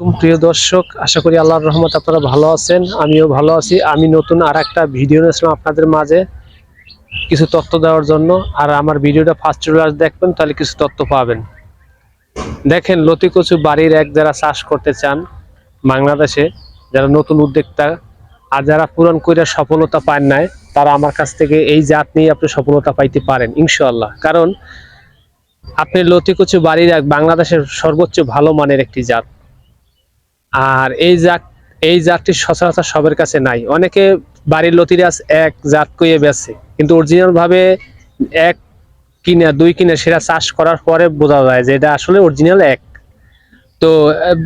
প্রিয় দর্শক, আশা করি আল্লাহর রহমত আপনারা ভালো আছেন, আমিও ভালো আছি। আমি নতুন আর একটা ভিডিও নিয়েছিলাম আপনাদের মাঝে কিছু তথ্য দেওয়ার জন্য। আর আমার ভিডিওটা ফার্স্ট দেখবেন, তাহলে কিছু তথ্য পাবেন। দেখেন লতি কচু বাড়ির এক যারা চাষ করতে চান বাংলাদেশে, যারা নতুন উদ্যোক্তা, আর যারা পূরণ কইরা সফলতা পান নাই, তারা আমার কাছ থেকে এই জাত নিয়ে আপনি সফলতা পাইতে পারেন ইনশাল্লাহ কারণ আপনি লতি কচু বাড়ির এক বাংলাদেশের সর্বোচ্চ ভালো মানের একটি জাত। আর এই জাত, এই জাতটি সচরাচর সবার কাছে নাই। অনেকে বাড়ির লতিরাজ এক জাত কইয়ে বেছে কিন্তু অরিজিনালভাবে এক কিনা, দুই কিনা সেটা চাষ করার পরে বোঝা যায় যে এটা আসলে অরিজিনাল এক। তো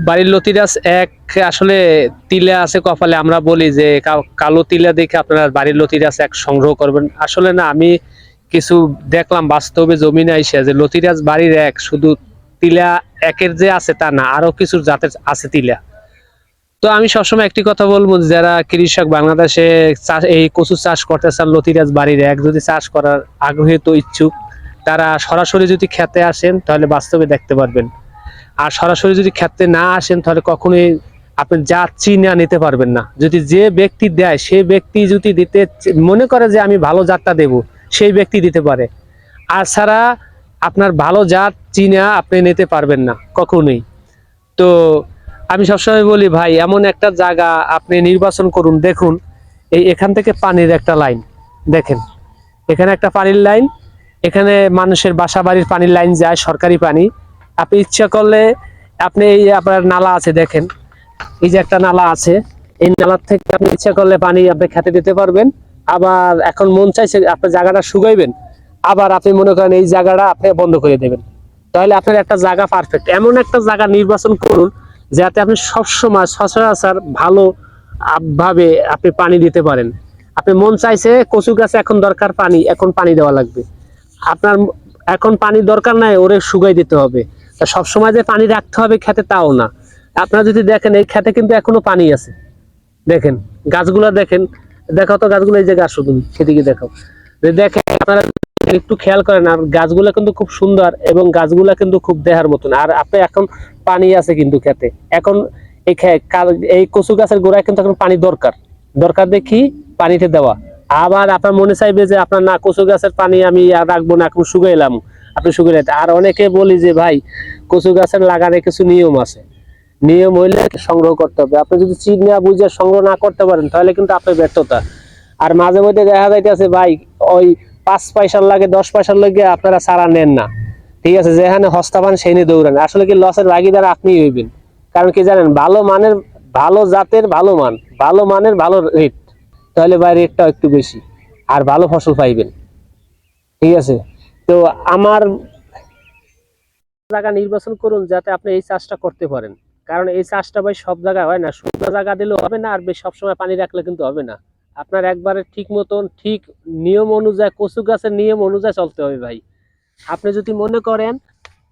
বাড়ির লতিরাজ এক আসলে তিলা আছে কপালে আমরা বলি যে কালো তিলা দেখে আপনারা বাড়ির লতিরাজ এক সংগ্রহ করবেন। আসলে না, আমি কিছু দেখলাম বাস্তবে জমিনে আইসা যে লতিরাজ বাড়ির এক, শুধু তিলা একের যে আছে তা না, আরও কিছু জাতের আছে তিলা। তো আমি সবসময় একটি কথা বলব যারা কৃষক বাংলাদেশে চাষ- এই কচু চাষ করতে চান লতিরাজ বাড়ির এক যদি চাষ করার আগ্রহী তো ইচ্ছুক, তারা সরাসরি যদি খেতে আসেন তাহলে বাস্তবে দেখতে পারবেন। আর সরাসরি যদি খেতে না আসেন তাহলে কখনোই আপনি যা চিনা নিতে পারবেন না। যদি যে ব্যক্তি দেয়, সে ব্যক্তি যদি দিতে মনে করে যে আমি ভালো জাতটা দেব, সেই ব্যক্তি দিতে পারে। আর ছাড়া আপনার ভালো জাত চিনা আপনি নিতে পারবেন না, কখনোই। তো আমি সবসময় বলি, ভাই, এমন একটা জায়গা আপনি নির্বাচন করুন, দেখুন, এই এখান থেকে পানির একটা লাইন, দেখেন। এখানে একটা পানির লাইন, এখানে মানুষের বাসা বাড়ির পানির লাইন যায়, সরকারি পানি। আপনি ইচ্ছা করলে আপনি এই আপনার নালা আছে, দেখেন। এই যে একটা নালা আছে, এই নালার থেকে আপনি ইচ্ছা করলে পানি আপনি খেতে দিতে পারবেন। আবার এখন মন চাইছে আপনার জায়গাটা শুকাইবেন, আবার আপনি মনে করেন এই জায়গাটা আপনি বন্ধ করে দেবেন। তাহলে আপনার একটা জায়গা পারফেক্ট এমন একটা জায়গা নির্বাচন করুন যাতে আপনি সবসময় সচরাচর ভালো ভাবে আপনি পানি দিতে পারেন। আপনি মন চাইছে কচু গাছে এখন দরকার পানি, এখন পানি দেওয়া লাগবে। আপনার এখন পানি দরকার নাই, ওরে শুকাই দিতে হবে। তা সবসময় যে পানি রাখতে হবে খেতে তাও না। আপনারা যদি দেখেন, এই খেতে কিন্তু এখনও পানি আছে। দেখেন, গাছগুলো দেখেন দেখো তো গাছগুলো, এই যে গাছ শুধু, সেদিকে দেখো যে দেখেন, আপনারা একটু খেয়াল করেন, আর গাছগুলো কিন্তু খুব সুন্দর এবং গাছগুলো কিন্তু খুব দেহার মতন। আর আপনি এখন পানি আছে কিন্তু খেতে। এখন এই এই কচু গাছের গোড়ায় কিন্তু এখন পানি দরকার। দরকার দেখি পানিতে দেওয়া। আবার আপনার মনে চাইবে যে, আপনার না, কচু গাছের পানি আমি আর রাখব না, এখন শুকাইলাম। আপনি শুকাইলেন। আর অনেকে বলি যে, ভাই, কচু গাছের লাগানে কিছু নিয়ম আছে। নিয়ম হইলে সংগ্রহ করতে হবে। আপনি যদি চিনা বুঝে সংগ্রহ না করতে পারেন, তাহলে কিন্তু আপনার ব্যর্থতা। আর মাঝে মধ্যে দেখা যাইতেছে, ভাই, ওই পাঁচ পয়সার লাগে, দশ পয়সার লাগে আপনারা সারা নেন না। ঠিক আছে, যেখানে হস্তা পান সেই নিয়ে দৌড়ান। আসলে কি লসের ভাগিদার আপনি হইবেন। কারণ কি জানেন, ভালো মানের, ভালো জাতের ভালো মান, ভালো মানের ভালো রেট তাহলে ভাই রেটটা একটু বেশি, আর ভালো ফসল পাইবেন। ঠিক আছে, তো আমার জায়গা নির্বাচন করুন যাতে আপনি এই চাষটা করতে পারেন। কারণ এই চাষটা ভাই সব জায়গায় হয় না, শুকনো জায়গা দিলেও হবে না, আর সবসময় পানি রাখলে কিন্তু হবে না। আপনার একবারে ঠিক মতন, ঠিক নিয়ম অনুযায়ী, কচু গাছের নিয়ম অনুযায়ী চলতে হবে ভাই। আপনি যদি মনে করেন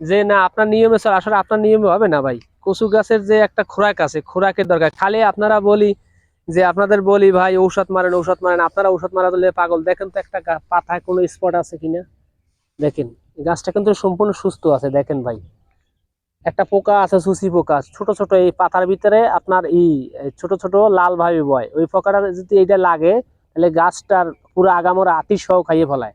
যে, না, আপনার নিয়মে চল, আসলে আপনার নিয়মে হবে না ভাই। কচু গাছের যে একটা খোরাক আছে, খোরাকের দরকার। খালি আপনারা বলি যে, আপনাদের বলি, ভাই, ঔষধ মারেন ঔষধ মারেন। আপনারা ঔষধ মারা দিলে পাগল। দেখেন তো একটা পাতায় কোনো স্পট আছে কিনা? দেখেন, গাছটা কিন্তু সম্পূর্ণ সুস্থ আছে, দেখেন ভাই। একটা পোকা আছে, সুসি পোকা। ছোট ছোট এই পাতার ভিতরে আপনার এই এই ছোট ছোট লাল ভাবে বয়। ওই পোকাটা যদি এইটা লাগে, তাহলে গাছটার পুরো আগামরা আতি সহ খাইয়ে ফেলায়।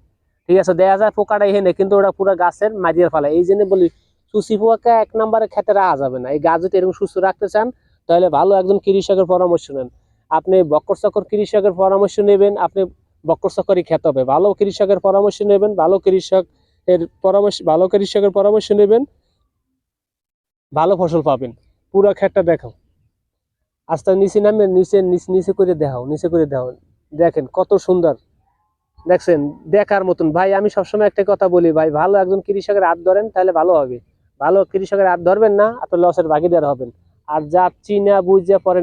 ঠিক আছে, দেখা যায় পোকাটা এখানে, কিন্তু ওটা পুরো গাছের মারিয়ে ফেলায় এই জন্য বলি, সুসি পোকা এক নম্বরে খেতে রাখা যাবে না। এই গাছ যদি এরকম সুস্থ রাখতে চান, তাহলে ভালো একজন কৃষকের পরামর্শ নেন। আপনি বক্কর চক্কর কৃষকের পরামর্শ নেবেন, আপনি বক্কর চক্করই খেতে হবে। ভালো কৃষকের পরামর্শ নেবেন, ভালো কৃষক এর পরামর্শ, ভালো কৃষকের পরামর্শ নেবেন। ভালো ফসল পাবেন। পুরো খেতটা দেখাও। আস্তে নিচে নামে, নিচে নিচে নিচে করে দেখাও, নিচে করে দেখাও। দেখেন কত সুন্দর। দেখছেন? দেখার মতন। ভাই, আমি সবসময় একটা কথা বলি, ভাই, ভালো একজন কৃষকের হাত ধরেন, তাহলে ভালো হবে। ভালো কৃষকের হাত ধরবেন না আপনার লসের ভাগিদার হবেন। আর যা চিনা, বুঝে পরে